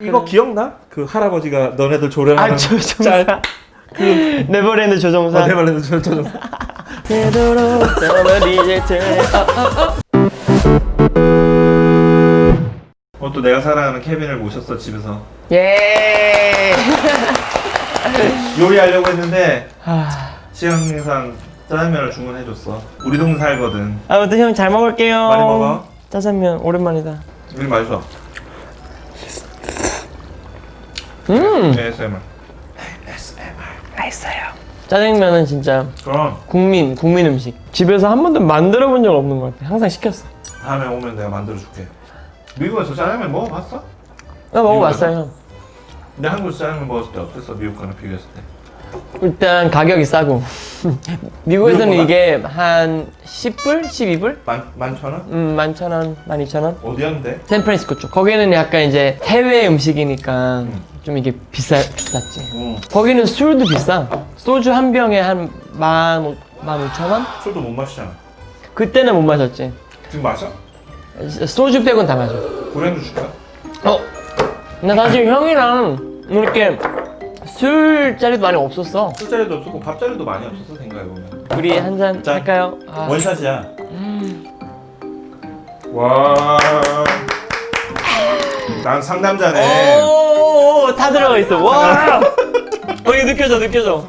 이거 기억나? 그 할아버지가 너네들 조련하는 아 조종사 네버랜드 조종사. 어, 네발랜드 저. 되도록 떠나리제 어, 또 내가 사랑하는 케빈을 모셨어 집에서. 예. 요리하려고 했는데 아, 시간상 짜장면을 주문해줬어. 우리 동네 살거든. 아무튼 형 잘 먹을게요. 많이 먹어. 짜장면 오랜만이다. 우리 맛있어 음 ASMR 맛있어요 짜장면은 진짜 그럼 국민 국민 음식 집에서 한 번도 만들어 본 적 없는 것 같아 항상 시켰어 다음에 오면 내가 만들어 줄게 미국에서 짜장면 먹어봤어? 나 먹어봤어요 형 근데 한국에서 짜장면 먹었을 때 어땠어? 미국 거랑 비교했을 때 일단 가격이 싸고 미국에서는 미국보다? 이게 한 10불? 12불? 만, 만천 원? 음, 11,000원, 12,000원? 어디였는데? 샌프란시스코 쪽. 거기는 약간 이제 해외 음식이니까 음. 좀 이게 비싸, 비쌌지. 응 거기는 술도 비싸. 소주 한 병에 한 만, 오- 만 오천 원? 술도 못 마시잖아 그때는 못 마셨지. 지금 마셔? 소주 빼곤 다 마셔. 고량주 줄까? 어? 나 사실 형이랑 이렇게 술자리도 많이 없었어. 술자리도 없었고 밥자리도 많이 없었어 생각해 보면 우리 한 잔 짠. 할까요? 아, 원샷이야 와... 난 상남자네 오, 다 들어가 있어. 와! 어, 이거 느껴져, 느껴져.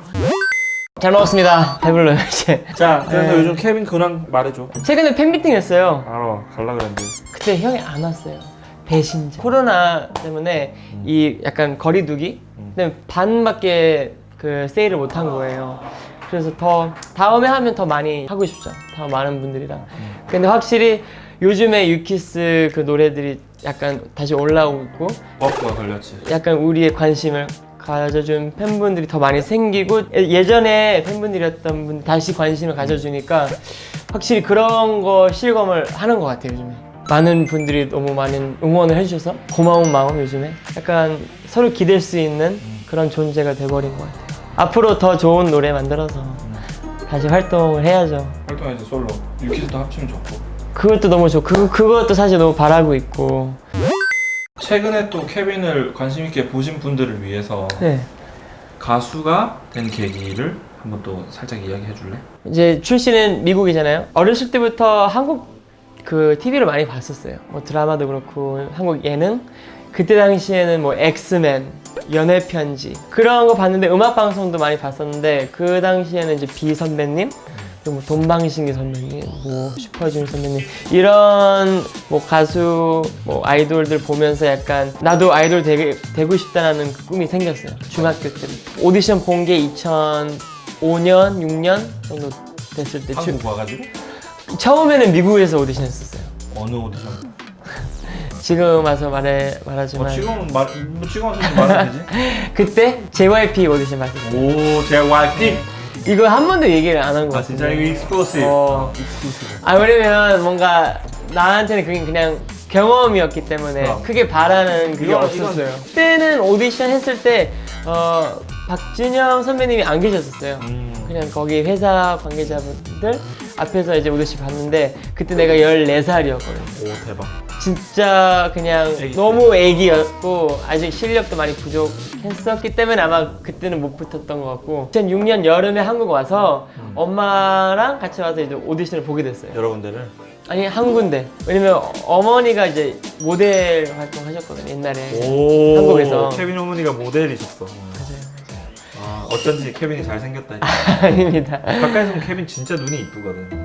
잘 먹었습니다. 배불러요, 이제. 자 그래서 네. 요즘 케빈 근황 말해줘 최근에 팬미팅 했어요. 알아 갈라 그랬는데 그때 형이 안 왔어요. 배신자. 코로나 때문에 이 약간 거리두기? 근데 반밖에 그 세일을 못 한 거예요. 그래서 더 다음에 하면 더 많이 하고 싶죠. 더 많은 분들이랑. 근데 확실히 요즘에 유키스 그 노래들이 약간 다시 올라오고 버프가 걸렸지. 약간 우리의 관심을 가져준 팬분들이 더 많이 생기고 예- 예전에 팬분들이었던 분 다시 관심을 가져주니까 확실히 그런 거 실감을 하는 것 같아요 요즘에. 많은 분들이 너무 많은 응원을 해주셔서 고마운 마음 요즘에 약간 서로 기댈 수 있는 그런 존재가 돼버린 것 같아요. 앞으로 더 좋은 노래 만들어서 다시 활동을 해야죠 활동해서 솔로 유키스도 합치면 좋고 그것도 너무 좋고 그, 그것도 사실 너무 바라고 있고 최근에 또 케빈을 관심 있게 보신 분들을 위해서 네 가수가 된 계기를 한번 또 살짝 이야기해 줄래? 이제 출신은 미국이잖아요. 어렸을 때부터 한국 그 TV를 많이 봤었어요. 뭐 드라마도 그렇고 한국 예능. 그때 당시에는 뭐 엑스맨, 연애 편지 그런 거 봤는데 음악 방송도 많이 봤었는데 그 당시에는 이제 비 선배님, 그리고 뭐 돈방신기 선배님, 뭐 슈퍼주니어 선배님 이런 뭐 가수, 뭐 아이돌들 보면서 약간 나도 아이돌 되게 되고 싶다라는 그 꿈이 생겼어요. 중학교 때 오디션 본 게 2005년, 6년 정도 됐을 때 주- 한국 와가지고 처음에는 미국에서 오디션 했었어요. 어느 오디션? 지금 와서 말해 말하지만 뭐 지금은 말, 뭐 지금 와서 말하면 되지? 그때 JYP 오디션 봤었어요. 오 JYP 이거 한 번도 얘기를 안 한 거 아 같아요. 진짜 이거 익스클루시브 어. 아 왜냐면 뭔가 나한테는 그게 그냥 경험이었기 때문에 그럼. 크게 바라는 그게 이건- 없었어요. 그때는 오디션 했을 때 어, 박진영 선배님이 안 계셨었어요. 음. 그냥 거기 회사 관계자분들 앞에서 이제 오디션 봤는데 그때 내가 14살이었거든요. 오 대박 진짜 그냥 애기 너무 애기였고 아직 실력도 많이 부족했었기 때문에 아마 그때는 못 붙었던 것 같고 2006년 여름에 한국 와서 음. 엄마랑 같이 와서 이제 오디션을 보게 됐어요. 여러분들을 아니 한 군데 왜냐면 어머니가 이제 모델 활동하셨거든요 옛날에 오 한국에서. 케빈 어머니가 모델이셨어 맞아요. 아 어쩐지 케빈이 잘생겼다 아닙니다. 가까이서 보면 케빈 진짜 눈이 이쁘거든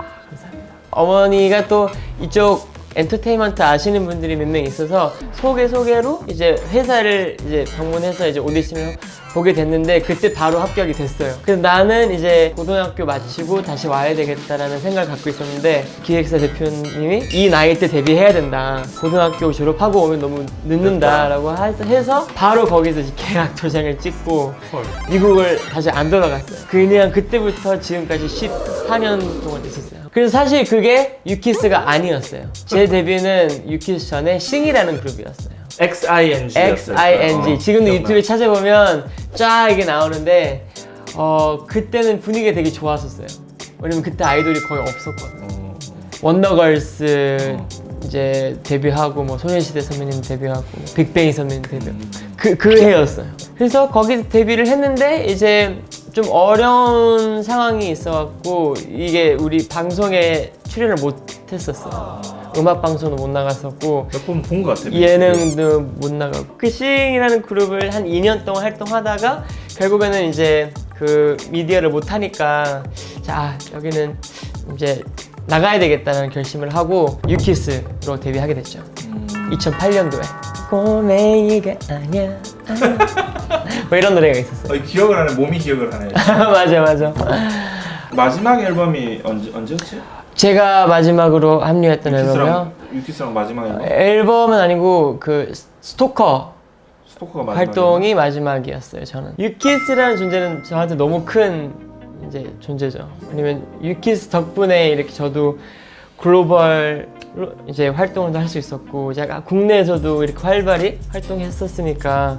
어머니가 또 이쪽 엔터테인먼트 아시는 분들이 몇 명 있어서 소개 소개로 이제 회사를 이제 방문해서 이제 오디션을 보게 됐는데 그때 바로 합격이 됐어요. 그래서 나는 이제 고등학교 마치고 다시 와야 되겠다라는 생각을 갖고 있었는데 기획사 대표님이 이 나이 때 데뷔해야 된다. 고등학교 졸업하고 오면 너무 늦는다라고 하- 해서 바로 거기서 계약 도장을 찍고 헐 미국을 다시 안 돌아갔어요. 그냥 그때부터 지금까지 14년 동안 있었어요. 그래서 사실 그게 유키스가 아니었어요. 제 데뷔는 유키스 전에 싱이라는 그룹이었어요. X-I-N-G X-I-N-G. 지금도 유튜브에 찾아보면 쫙 이게 나오는데 어 그때는 분위기가 되게 좋았었어요. 왜냐면 그때 아이돌이 거의 없었거든요. 어, 원더걸스, 이제 데뷔하고 뭐 소녀시대 선배님 데뷔하고 빅뱅이 선배님 데뷔하고 그, 그 해였어요. 그래서 거기서 데뷔를 했는데 이제 좀 어려운 상황이 있어갖고 이게 우리 방송에 출연을 못했었어요. 음악 방송도 못 나갔었고 몇 번 본 것 같아. 예능도 못 나가고 크싱이라는 그룹을 한 2년 동안 활동하다가 결국에는 이제 그 미디어를 못 하니까 자 여기는 이제 나가야 되겠다는 결심을 하고 유키스로 데뷔하게 됐죠. 음, 2008년도에 꼬맹이가 아니야 뭐 이런 노래가 있었어요. 어, 기억을 하네. 몸이 기억을 하네. 맞아 맞아. 마지막 앨범이 언제 언제였지? 제가 마지막으로 합류했던 앨범이요. 유키스랑 유키스랑 마지막 앨범. 앨범은 아니고 그 스토커 스토커가 마지막. 활동이 마지막이었어요. 저는 유키스라는 존재는 저한테 너무 큰 이제 존재죠. 왜냐면 유키스 덕분에 이렇게 저도 글로벌 이제 활동도 할 수 있었고 제가 국내에서도 이렇게 활발히 활동했었으니까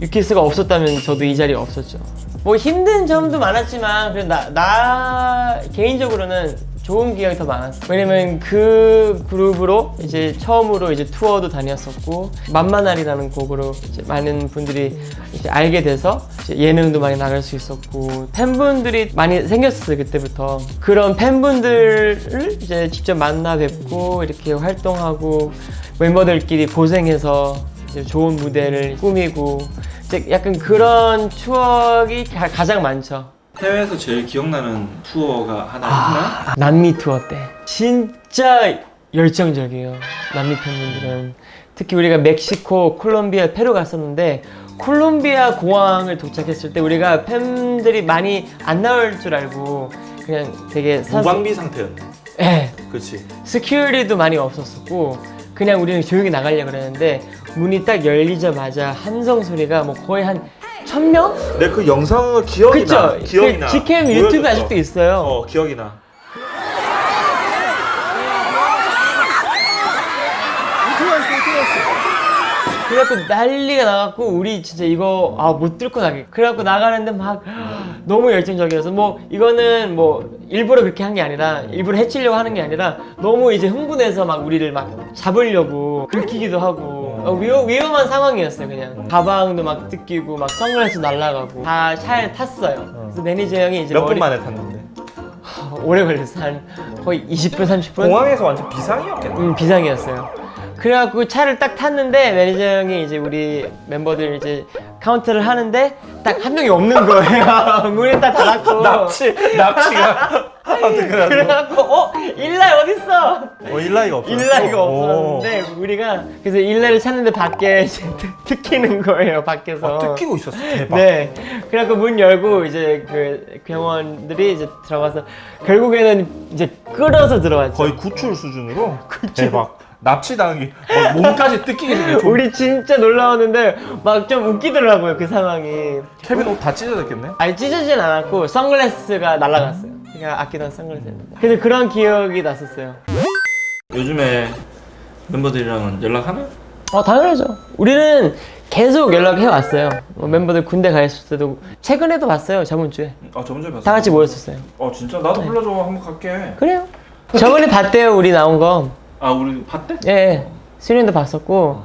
유키스가 없었다면 저도 이 자리에 없었죠. 뭐 힘든 점도 많았지만 그래 나, 나 개인적으로는 좋은 기억이 더 많았어. 왜냐면 그 그룹으로 이제 처음으로 이제 투어도 다녔었고 만만할이라는 곡으로 이제 많은 분들이 이제 알게 돼서 이제 예능도 많이 나갈 수 있었고 팬분들이 많이 생겼었어요 그때부터 그런 팬분들을 이제 직접 만나 뵙고 이렇게 활동하고 멤버들끼리 고생해서 이제 좋은 무대를 꾸미고 이제 약간 그런 추억이 가, 가장 많죠. 해외에서 제일 기억나는 투어가 하나 있나? 남미 투어 때 진짜 열정적이에요 남미 팬분들은 특히 우리가 멕시코, 콜롬비아, 페루 갔었는데 콜롬비아 공항을 도착했을 때 우리가 팬들이 많이 안 나올 줄 알고 그냥 되게 사- 무방비 상태였네. 예, 그렇지. 스큐리티도 많이 없었었고 그냥 우리는 조용히 나가려 고 그랬는데 문이 딱 열리자마자 함성 소리가 뭐 거의 한 천 명? 내 그 영상을 기억이 그쵸? 나. 기억이 그 나. 직캠 유튜브 보여줬어. 아직도 있어요 어 기억이 나. 그래갖고 난리가 나갖고 우리 진짜 이거 아 못 뚫고 나게 그래갖고 나가는데 막 너무 열정적이어서 뭐 이거는 뭐 일부러 그렇게 한 게 아니라 일부러 해치려고 하는 게 아니라 너무 이제 흥분해서 막 우리를 막 잡으려고 긁히기도 하고 어, 위험, 위험한 상황이었어요 그냥 가방도 막 뜯기고 막 선글라스 날라가고 다 차에 탔어요 그래서 매니저 형이 이제 몇 분 머리 만에 탔는데? 오래 걸렸어 한 거의 20분 30분 공항에서 완전 비상이었겠네. 음, 비상이었어요. 그래갖고 차를 딱 탔는데 매니저 형이 이제 우리 멤버들 이제 카운트를 하는데 딱 한 명이 없는 거예요. 문이 딱 닫았고. 납치 납치가 어떻게 그래갖고 어 일라 어 일라이가 없어. 일라이가 없었는데 우리가 그래서 일라이를 찾는데 밖에 이제 뜯- 뜯기는 거예요 밖에서. 뜯기고 있었어. 대박. 네. 그래갖고 문 열고 이제 그 병원들이 이제 들어가서 결국에는 이제 끌어서 들어왔죠. 거의 구출 수준으로. 대박. 납치 당하기 어, 몸까지 뜯기게 생겨. 우리 진짜 놀라웠는데 막 좀 웃기더라고요 그 상황이 케빈 옷 다 찢어졌겠네. 아니 찢어지진 않았고 선글라스가 날아갔어요 제가 아끼던 선글라스였는데 그래서 그런 기억이 났었어요. 요즘에 멤버들이랑은 연락하나? 어 당연하죠. 우리는 계속 연락해 왔어요. 뭐 멤버들 군대 가 있을 때도 최근에도 봤어요 저번 주에. 아 저번 주에 봤어. 다 같이 모였었어요. 어 진짜? 나도 불러줘. 한번 갈게. 그래요. 저번에 봤대요 우리 나온 거. 아 우리 봤대? 예, 예. 수련도 봤었고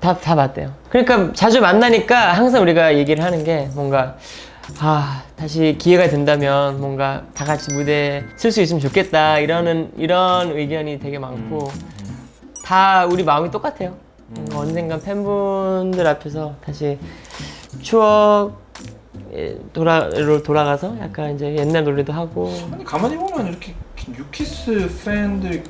다 다 봤대요. 그러니까 자주 만나니까 항상 우리가 얘기를 하는 게 뭔가 아 다시 기회가 된다면 뭔가 다 같이 무대 쓸수 있으면 좋겠다. 이러는 이런 의견이 되게 많고. 다 우리 마음이 똑같아요. 음, 언젠간 팬분들 앞에서 다시 추억 돌아로 돌아가서 약간 이제 옛날 노래도 하고. 아니 가만히 보면 이렇게 유키스 팬들이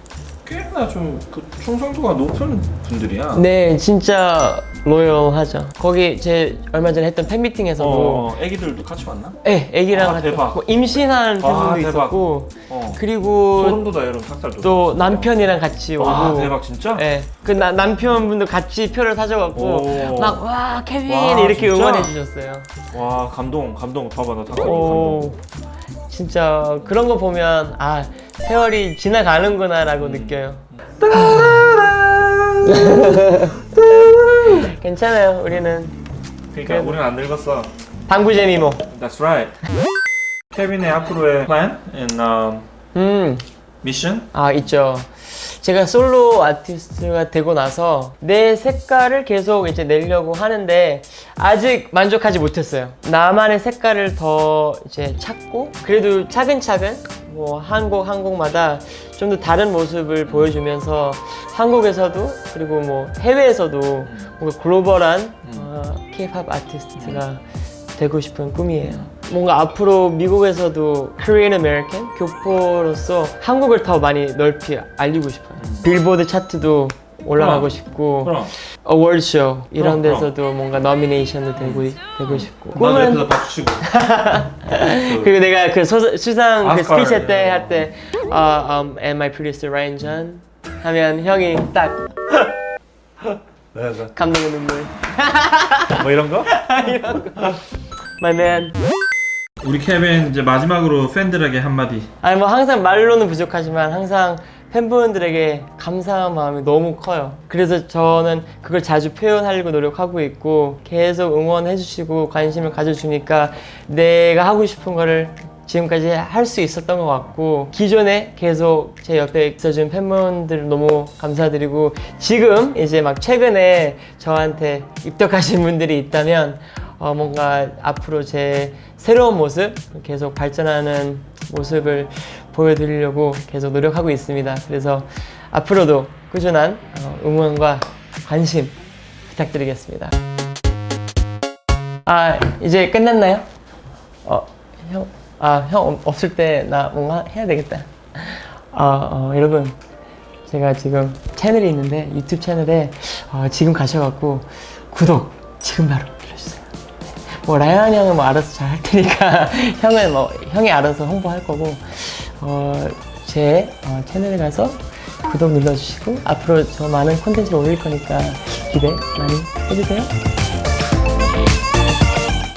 꽤나 좀 그 충성도가 높은 분들이야. 네 진짜 로열하죠. 거기 제 얼마 전에 했던 팬 미팅에서도 어, 애기들도 같이 왔나? 네, 애기랑 아, 같이 대박. 뭐 임신한 팬분도 아, 대박. 있었고 어. 그리고 소름 돋아 여러분 닭살 돋아. 또 남편이랑 같이 오고 와 대박 진짜? 네, 그 나- 남편분도 같이 표를 사줘갖고 오. 막 와 케빈 와, 이렇게 진짜? 응원해 주셨어요. 와 감동 감동 봐봐 나 닭살 오, 진짜 그런 거 보면 아 세월이 지나가는구나라고 음. 느껴요. 괜찮아요, 우리는 그러니까 그래. 우리는 안 늙었어. 방부제미모. That's right. 케빈의 앞으로의 plan and um, 음. mission? 아 있죠. 제가 솔로 아티스트가 되고 나서 내 색깔을 계속 이제 내려고 하는데 아직 만족하지 못했어요. 나만의 색깔을 더 이제 찾고 그래도 차근차근 뭐 한곡 한 곡마다 좀 더 다른 모습을 보여주면서 한국에서도 그리고 뭐 해외에서도 뭔가 글로벌한 어, K-팝 아티스트가 되고 싶은 꿈이에요. 뭔가 앞으로 미국에서도 Korean American 교포로서 한국을 더 많이 넓히 알리고 싶어요. 빌보드 차트도 올라가고 그럼. 싶고 그럼 어워드 쇼 이런 그럼. 데서도 뭔가 노미네이션도 되고 되고 싶고 나도 꿈은 옆에서 박수 치고 그, 그리고 내가 그 소, 수상 그 아스카를. 스피치 때할때 아, um, and my producer Ryan John 하면 형이 딱 그래서 감동의 눈물 뭐 이런 거? my man 우리 케빈 이제 마지막으로 팬들에게 한마디 아니 뭐 항상 말로는 부족하지만 항상 팬분들에게 감사한 마음이 너무 커요. 그래서 저는 그걸 자주 표현하려고 노력하고 있고 계속 응원해 주시고 관심을 가져주니까 내가 하고 싶은 거를 지금까지 할 수 있었던 것 같고 기존에 계속 제 옆에 있어준 팬분들 너무 감사드리고 지금 이제 막 최근에 저한테 입덕하신 분들이 있다면 어, 뭔가 앞으로 제 새로운 모습 계속 발전하는 모습을 보여드리려고 계속 노력하고 있습니다. 그래서 앞으로도 꾸준한 어, 응원과 관심 부탁드리겠습니다. 아 이제 끝났나요? 어 형, 아 형 없을 때 나 뭔가 해야 되겠다. 아 어, 여러분 제가 지금 채널이 있는데 유튜브 채널에 어, 지금 가셔갖고 구독 지금 바로. 뭐 라이언 형은 뭐 알아서 잘 할 테니까 형은 뭐 형이 알아서 홍보할 거고 어, 제 어, 채널에 가서 구독 눌러주시고 앞으로 저 많은 콘텐츠를 올릴 거니까 기대 많이 해주세요.